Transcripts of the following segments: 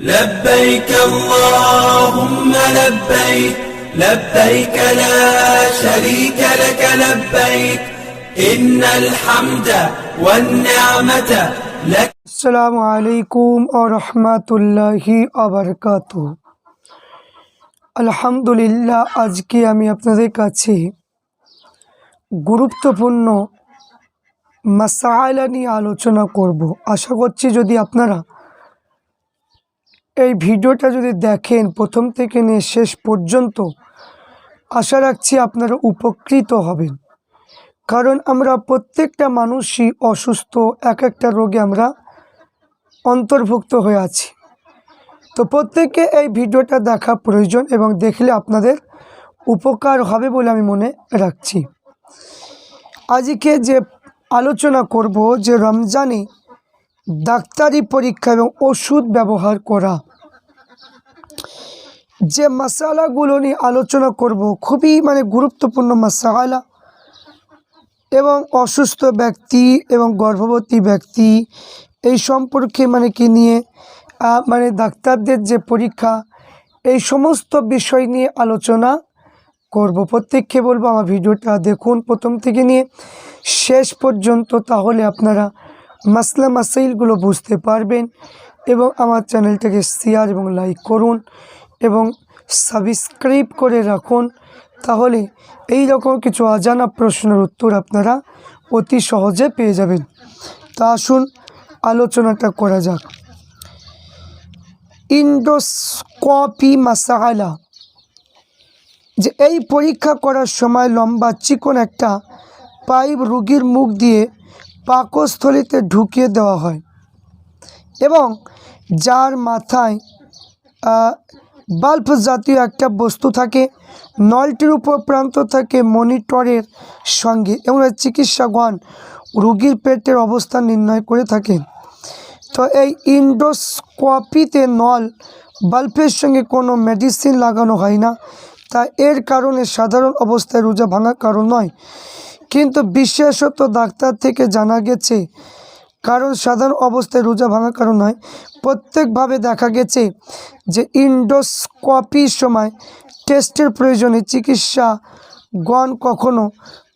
لبيك اللهم لبيك لبيك لا شريك لك لبيك إن الحمد والنعمة لك আসসালামু আলাইকুম ও রহমাতুল্লাহি আবরকাত আলহামদুলিল্লাহ আজকে আমি আপনাদের কাছে গুরুত্বপূর্ণ মাসাইলা নিয়ে আলোচনা করব আশা করছি যদি আপনারা এই ভিডিওটা যদি দেখেন প্রথম থেকে নিয়ে শেষ পর্যন্ত, আশা রাখছি আপনারা উপকৃত হবেন। কারণ আমরা প্রত্যেকটা মানুষই অসুস্থ এক একটা রোগে আমরা অন্তর্ভুক্ত হয়ে আছি। তো প্রত্যেককে এই ভিডিওটা দেখা প্রয়োজন এবং দেখলে আপনাদের উপকার হবে বলে আমি মনে রাখছি। আজকে যে আলোচনা করব যে রমজানে ডাক্তারি পরীক্ষা এবং ওষুধ ব্যবহার করা। যে মশালাগুলো নিয়ে আলোচনা করব, খুবই মানে গুরুত্বপূর্ণ মশালা এবং অসুস্থ ব্যক্তি এবং গর্ভবতী ব্যক্তি এই সম্পর্কে মানে কি নিয়ে মানে ডাক্তারদের যে পরীক্ষা, এই সমস্ত বিষয় নিয়ে আলোচনা করব। প্রত্যেককে বলব আমার ভিডিওটা দেখুন প্রথম থেকে নিয়ে শেষ পর্যন্ত, তাহলে আপনারা মাসলা মাসাইলগুলো বুঝতে পারবেন এবং আমার চ্যানেলটাকে শেয়ার এবং লাইক করুন এবং সাবস্ক্রাইব করে রাখুন। তাহলে এই রকম কিছু অজানা প্রশ্নের উত্তর আপনারা অতি সহজে পেয়ে যাবেন। তা আসুন, আলোচনাটা করা যাক। ইন্ডোস্কপি মাসালা যে এই পরীক্ষা করার সময় লম্বা চিকন একটা পাইপ রুগীর মুখ দিয়ে পাকস্থলিতে ঢুকিয়ে দেওয়া হয় এবং যার মাথায় বাল্ব জাতীয় একটা বস্তু থাকে, নলটির উপর প্রান্ত থাকে মনিটরের সঙ্গে এবং এর চিকিৎসকগণ রুগীর পেটের অবস্থান নির্ণয় করে থাকেন। তো এই ইন্ডোস্কোপিতে নল বাল্বের সঙ্গে কোনো মেডিসিন লাগানো হয় না। তা এর কারণে সাধারণ অবস্থায় রোজা ভাঙার কারণ নয়। কিন্তু বিশেষত ডাক্তার থেকে জানা গেছে, কারণ সাধারণ অবস্থায় রোজা ভাঙার কারণ নয়। প্রত্যেকভাবে দেখা গেছে যে ইন্ডোস্কপির সময় টেস্টের প্রয়োজনে চিকিৎসা গণ কখনো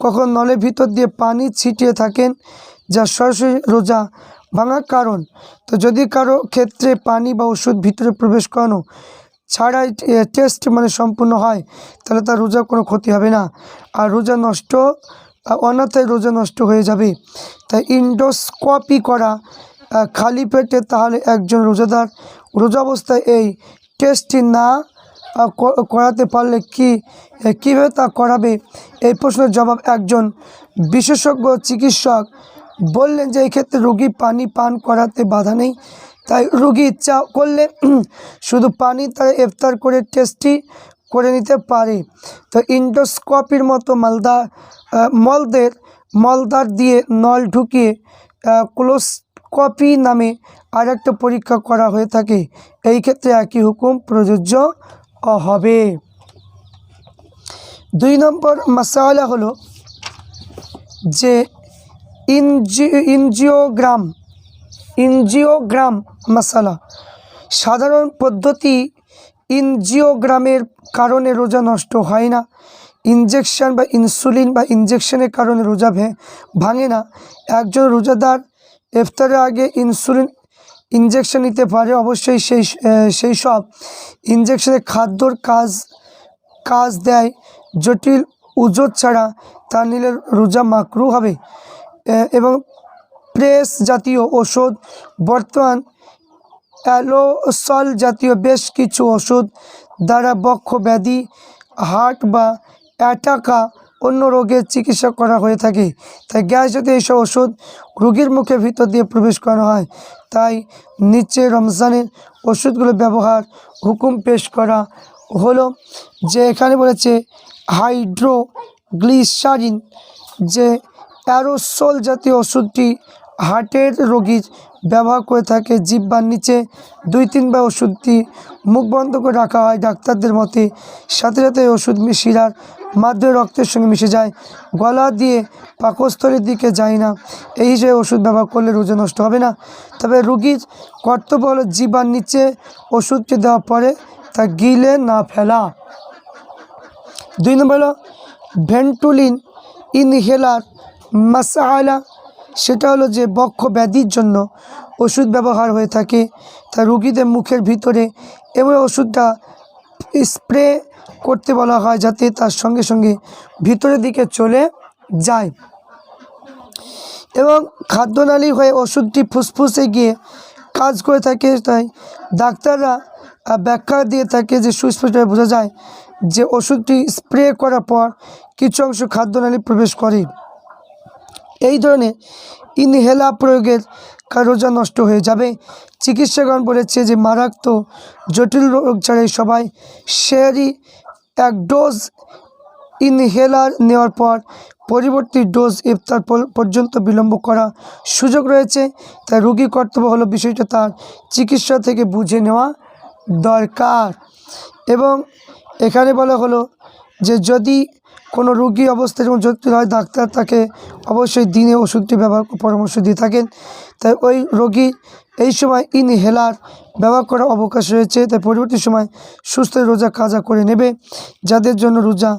কখনো নলের ভিতর দিয়ে পানি ছিটিয়ে থাকেন, যা সরাসরি রোজা ভাঙার কারণ। তো যদি কারও ক্ষেত্রে পানি বা ওষুধ ভিতরে প্রবেশ করানো ছাড়াই টেস্ট মানে সম্পূর্ণ হয়, তাহলে তার রোজার কোনো ক্ষতি হবে না। আর রোজা নষ্ট অন্যথায় রোজা নষ্ট হয়ে যাবে। তাই ইন্ডোস্কপি করা খালি পেটে তাহলে একজন রোজাদার রোজা অবস্থায় এই টেস্টটি না করাতে পারলে কি কীভাবে তা করাবে? এই প্রশ্নের জবাব একজন বিশেষজ্ঞ চিকিৎসক বললেন যে এই ক্ষেত্রে রুগী পানি পান করাতে বাধা নেই। তাই রুগী ইচ্ছা করলে শুধু পানি তারা ইফতার করে টেস্টটি করে নিতে পারে। তো ইন্ডোস্কপির মতো মালদা মলদের মলদার দিয়ে নল ঢুকিয়ে ক্লোস্কপি নামে আর একটা পরীক্ষা করা হয়ে থাকে। এই ক্ষেত্রে একই হুকুম প্রযোজ্য হবে। দুই নম্বর মশালা হলো যে ইনজি ইনজিওগ্রাম ইনজিওগ্রাম মশালা। সাধারণ পদ্ধতি ইনজিওগ্রামের কারণে রোজা নষ্ট হয় না। ইনজেকশন বা ইনসুলিন বা ইনজেকশনের কারণে রোজা ভাঙে না। একজন রোজাদার ইফতারের আগে ইনসুলিন ইনজেকশন নিতে পারে। অবশ্যই সেই সেই সব ইনজেকশনের খাদ্যর কাজ কাজ দেয়। জটিল উজোর ছাড়া তা নিলে রোজা মাকরু হবে। এবং প্রেস জাতীয় ওষুধ বর্তমান অ্যালোসল জাতীয় বেশ কিছু ওষুধ দ্বারা বক্ষ ব্যাধি, হার্ট বা অ্যাটাকা অন্য রোগের চিকিৎসা করা হয়ে থাকে। তাই গ্যাস জাতীয় এইসব ওষুধ রোগীর মুখে ভিতর দিয়ে প্রবেশ করানো হয়। তাই নিচে রমজানের ওষুধগুলো ব্যবহার হুকুম পেশ করা হলো যে এখানে বলেছে হাইড্রোগ্লিসারিন, যে অ্যারোসোল জাতীয় ওষুধটি হার্টের রোগী ব্যবহার করে থাকে জিব্বার নিচে। দুই তিনবার ওষুধটি মুখ বন্ধ করে রাখা হয়। ডাক্তারদের মতে, সাথে সাথে ওষুধ শিরার মাধ্যমে রক্তের সঙ্গে মিশে যায়। গলা দিয়ে পাকস্থলের দিকে যায় না। এই হিসেবে ওষুধ ব্যবহার করলে রোজা নষ্ট হবে না। তবে রুগীর কর্তব্য হলো জিবার নিচে ওষুধটি দেওয়ার পরে তা গিলে না ফেলা। দুই নম্বর হলো ভেন্টুলিন ইনহেলার মাসালা সেটা হলো যে বক্ষ ব্যাধির জন্য ওষুধ ব্যবহার হয়ে থাকে। তা রুগীদের মুখের ভিতরে এবং ওষুধটা স্প্রে করতে বলা হয় যাতে তার সঙ্গে সঙ্গে ভিতরের দিকে চলে যায়। এবং খাদ্যনালী হয়ে ওষুধটি ফুসফুসে গিয়ে কাজ করে থাকে, তাই ডাক্তাররা ব্যাখ্যা দিয়ে থাকে যে সুস্পষ্টভাবে বোঝা যায় যে ওষুধটি স্প্রে করার পর কিছু অংশ খাদ্যনালী প্রবেশ করে। এই ধরনের ইনহেলা প্রয়োগের কার রোজা নষ্ট হয়ে যাবে। চিকিৎসাগণ বলেছে যে মারাত্মক জটিল রোগ ছাড়াই সবাই শেয়ারি এক ডোজ ইনহেলার নেওয়ার পর পরবর্তী ডোজ ইফতার পর- পর্যন্ত বিলম্ব করা সুযোগ রয়েছে। তাই রোগী কর্তব্য হলো বিষয়টা তার চিকিৎসা থেকে বুঝে নেওয়া দরকার। এবং এখানে বলা হলো যে যদি কোনো রোগী অবস্থা যেমন জটিল হয় ডাক্তার তাকে অবশ্যই দিনে ওষুধটি ব্যবহার পরামর্শ দিয়ে থাকেন। তাই ওই রোগী এই সময় ইনহেলার ব্যবহার করার অবকাশ রয়েছে। তাই পরবর্তী সময় সুস্থ রোজা কাজা করে নেবে। যাদের জন্য রোজা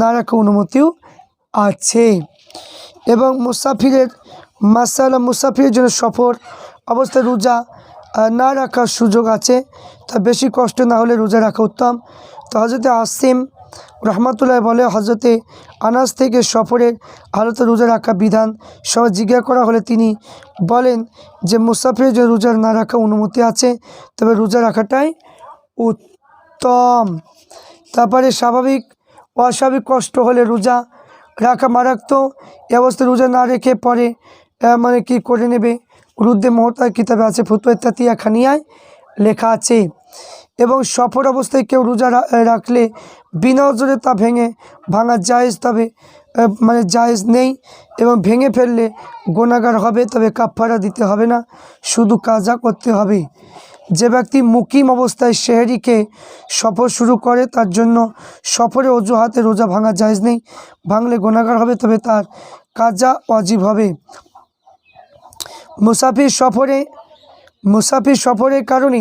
না রাখার অনুমতিও আছে। এবং মুসাফিরের মাসালা, মুসাফিরের জন্য সফর অবস্থায় রোজা না রাখার সুযোগ আছে। তা বেশি কষ্ট না হলে রোজা রাখা উত্তম। তো হজরতে আসিম রহমাতুল্লাহ বলে হজরতে আনাস থেকে সফরের হালতে রোজা রাখা বিধান সবাই জিজ্ঞাসা করা হলে তিনি বলেন যে, মুসাফিরের যে রোজা না রাখা অনুমতি আছে, তবে রোজা রাখাটাই উত্তম। তারপরে স্বাভাবিক, অস্বাভাবিক কষ্ট হলে রোজা রাখা মারাত্মক। এ অবস্থায় রোজা না রেখে পরে মানে কি করে নেবে? রুদ্দে মহতার কিতাবে আছে, ফুতুয়া তাতিয়া খানিয়ায় লেখা আছে। এবং সফর অবস্থায় কেউ রোজা রাখলে বিনা ওজরে তা ভেঙে ভাঙা জায়েজ তবে মানে জায়েজ নেই এবং ভেঙে ফেললে গোনাগার হবে তবে কাফারা দিতে হবে না, শুধু কাজা করতে হবে। যে ব্যক্তি মুকিম অবস্থায় শেহরিকে সফর শুরু করে তার জন্য সফরে অজুহাতে রোজা ভাঙা জায়েজ নেই, ভাঙলে গোনাগার হবে তবে তার কাজা অজীব হবে। মুসাফির সফরে, মুসাফির সফরের কারণে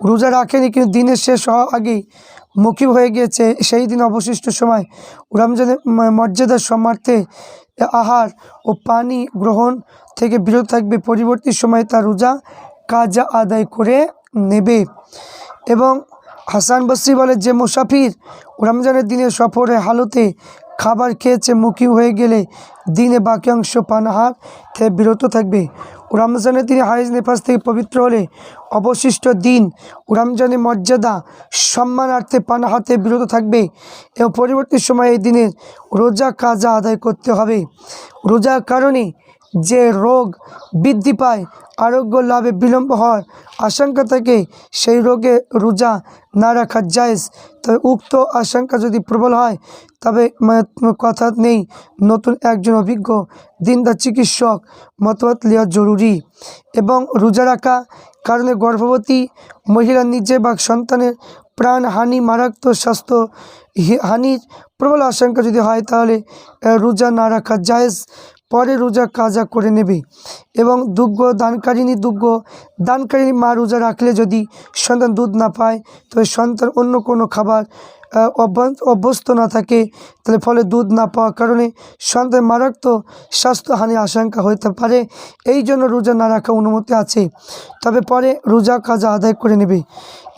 রোজা রাখেনি, কিন্তু দিনের শেষ হওয়ার আগেই মুখিব হয়ে গিয়েছে। সেই দিন অবশিষ্ট সময় রমজানের মর্যাদার সম্মার্থে আহার ও পানি গ্রহণ থেকে বিরত থাকবে। পরবর্তী সময়ে তার রোজা কাজা আদায় করে নেবে। এবং হাসান বসরি বলে, যে মুসাফির রমজানের দিনে সফরে হালতে খাবার খেয়েছে মুখী হয়ে গেলে দিনে বাকি অংশ পানাহার থেকে বিরত থাকবে। রমজানের দিনে হাইজ নেফাস থেকে পবিত্র হলে অবশিষ্ট দিন রমজানের মর্যাদা, সম্মানার্থে পানাহাতে বিরত থাকবে। এবং পরবর্তী সময়ে এই দিনের রোজা কাজা আদায় করতে হবে। রোজার কারণে যে রোগ বৃদ্ধি পায়, আরোগ্য লাভে বিলম্ব হওয়ার আশঙ্কা থাকে, সেই রোগে রোজা না রাখা জায়েজ। তবে উক্ত আশঙ্কা যদি প্রবল হয়, তবে কথা নেই। নতুন একজন অভিজ্ঞ, দিনদার চিকিৎসক মতামত নেওয়া জরুরি এবং রোজা রাখা কারণে গর্ভবতী মহিলা নিজে বা সন্তানের প্রাণহানি মারাত্মক স্বাস্থ্য হানির প্রবল আশঙ্কা যদি হয়, তাহলে রোজা না রাখা জায়েজ। পরে রোজা কাজা করে নেবে এবং দুগ্গ দানকারিনী দুগ্গ দানকারিনী মা রোজা রাখলে যদি সন্তান দুধ না পায়, তবে সন্তান অন্য কোনো খাবার অভ্যস্ত না থাকে, তাহলে ফলে দুধ না পাওয়ার কারণে সন্তান মারাত্মক স্বাস্থ্যহানির আশঙ্কা হতে পারে। এই জন্য রোজা না রাখা অনুমতি আছে, তবে পরে রোজা কাজা আদায় করে নেবে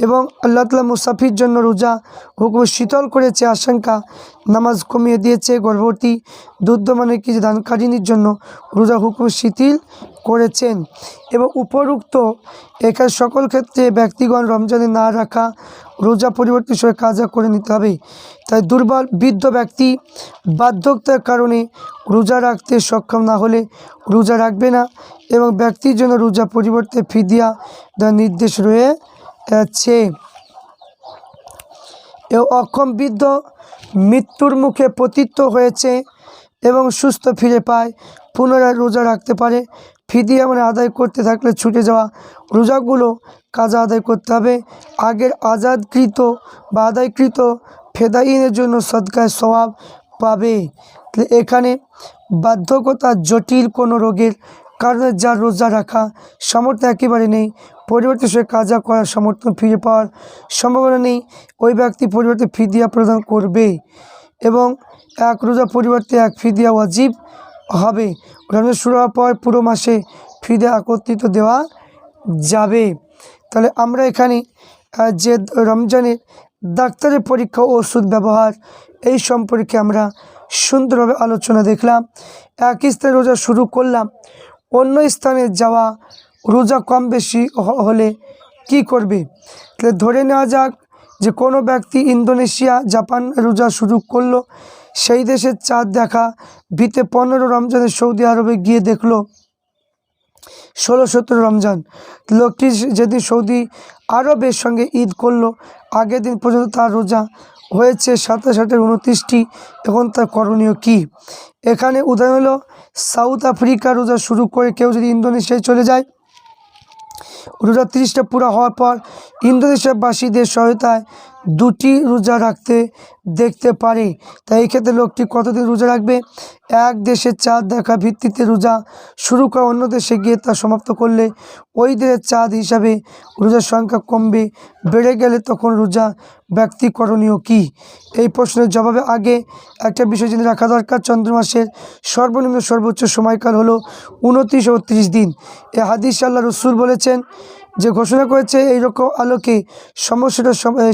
এবং আল্লাহ তালা মুসাফির জন্য রোজা হুকুম শীতল করেছে। আশঙ্কা, নামাজ কমিয়ে দিয়েছে গর্ভবতী দুধ মানে কি যে দানকারিনীর জন্য রোজা হুকুম শিথিল করেছেন এবং উপরুক্ত এখানে সকল ক্ষেত্রে ব্যক্তিগণ রমজানে না রাখা রোজা পরিবর্তী সময় কাজা করে নিতে হবে। তাই দুর্বল, বৃদ্ধ ব্যক্তি বার্ধক্যতার কারণে রোজা রাখতে সক্ষম না হলে রোজা রাখবে না এবং ব্যক্তির জন্য রোজা পরিবর্তে ফিদিয়া দেওয়ার নির্দেশ রয়েছে। অক্ষম বৃদ্ধ মৃত্যুর মুখে পতিত হয়েছে। এবং সুস্থ ফিরে পায়, পুনরায় রোজা রাখতে পারে। ফিদিয়া মানে আদায় করতে থাকলে ছুটে যাওয়া রোজাগুলো কাজা আদায় করতে হবে। আগের আজাদকৃত বা আদায়কৃত ফেদাইনের জন্য সদকায় স্বভাব পাবে। এখানে বাধ্যকতা জটিল কোনো রোগের কারণে যার রোজা রাখা সামর্থ্য একেবারে নেই। পরিবর্তে সে কাজা করার সমর্থন ফিরে পাওয়ার সম্ভাবনা নেই। ওই ব্যক্তি পরিবর্তে ফিদিয়া প্রদান করবে। এবং এক রোজা পরিবর্তে এক ফিদিয়া ওয়াজিব হবে। রমজান শুরু হওয়ার পর পুরো মাসে ফিদে একত্রিত দেওয়া যাবে। তাহলে আমরা এখানে যে রমজানের ডাক্তারের পরীক্ষা ওষুধ ব্যবহার, এই সম্পর্কে আমরা সুন্দরভাবে আলোচনা দেখলাম। এক স্থানে রোজা শুরু করলাম, অন্য স্থানে যাওয়া রোজা কম বেশি হলে কি করবে? তাহলে ধরে নেওয়া যাক যে কোনো ব্যক্তি ইন্দোনেশিয়া, জাপান রোজা শুরু করল, সেই দেশের চাঁদ দেখা ভিতে পনেরো রমজানে সৌদি আরবে গিয়ে দেখল ষোলো সতেরো রমজান। লোকটি যেদিন সৌদি আরবের সঙ্গে ঈদ করল, আগের দিন পর্যন্ত তার রোজা হয়েছে সাতাশ আটের উনত্রিশটি, এখন তার করণীয় কি? এখানে উদাহরণ হলো, সাউথ আফ্রিকা রোজা শুরু করে কেউ যদি ইন্দোনেশিয়ায় চলে যায় রোজা তিরিশটা পুরো হওয়ার পর ইন্দোনেশিয়াবাসীদের সহায়তায় দুটি রোজা রাখতে, দেখতে পারে। তাই এই ক্ষেত্রে লোকটি কতদিন রোজা রাখবে? এক দেশের চাঁদ দেখা ভিত্তিতে রোজা শুরু করা অন্য দেশে গিয়ে তা সমাপ্ত করলে ওই দেশের চাঁদ হিসাবে রোজার সংখ্যা কমবে। বেড়ে গেলে তখন রোজা ব্যক্তিকরণীয় কী? এই প্রশ্নের জবাবে আগে একটা বিষয় জেনে রাখা দরকার। চন্দ্র মাসের সর্বনিম্ন সর্বোচ্চ সময়কাল হলো উনত্রিশ ও ত্রিশ দিন। এ হাদিস আল্লাহ রসুল বলেছেন যে ঘোষণা করেছে এই রকম আলোকে সমস্যাটা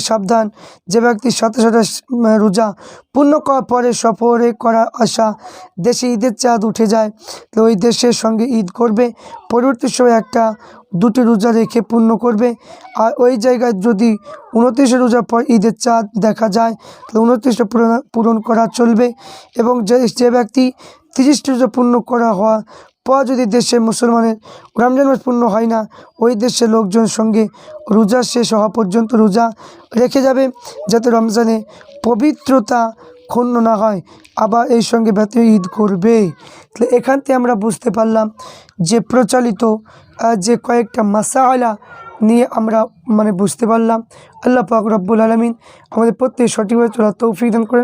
সাবধান। যে ব্যক্তি সাথে সাথে রোজা পূর্ণ করার পরে সফরে করা আশা, দেশে ঈদের চাঁদ উঠে যায়। তো ওই দেশের সঙ্গে ঈদ করবে, পরবর্তী সময় একটা, দুটি রোজা রেখে পূর্ণ করবে। আর ওই জায়গায় যদি উনত্রিশে রোজার পর ঈদের চাঁদ দেখা যায় তাহলে উনত্রিশটা পূরণ পূরণ করা চলবে। এবং যে যে ব্যক্তি তিরিশটি রোজা পূর্ণ করা হওয়া পর যদি দেশে মুসলমানের রমজান মাস পূর্ণ হয় না, ওই দেশের লোকজন সঙ্গে রোজা শেষ হওয়া পর্যন্ত রোজা রেখে যাবে যাতে রমজানে পবিত্রতা ক্ষুণ্ণ না হয়, আবার এই সঙ্গে ব্যক্তি ঈদ করবে। তাহলে এখান থেকে আমরা বুঝতে পারলাম যে প্রচলিত যে কয়েকটা মাসালা নিয়ে আমরা মানে বুঝতে পারলাম। আল্লাহ পাক রব্বুল আলমিন আমাদের প্রত্যেক সঠিকভাবে চলার তৌফিক দান করেন।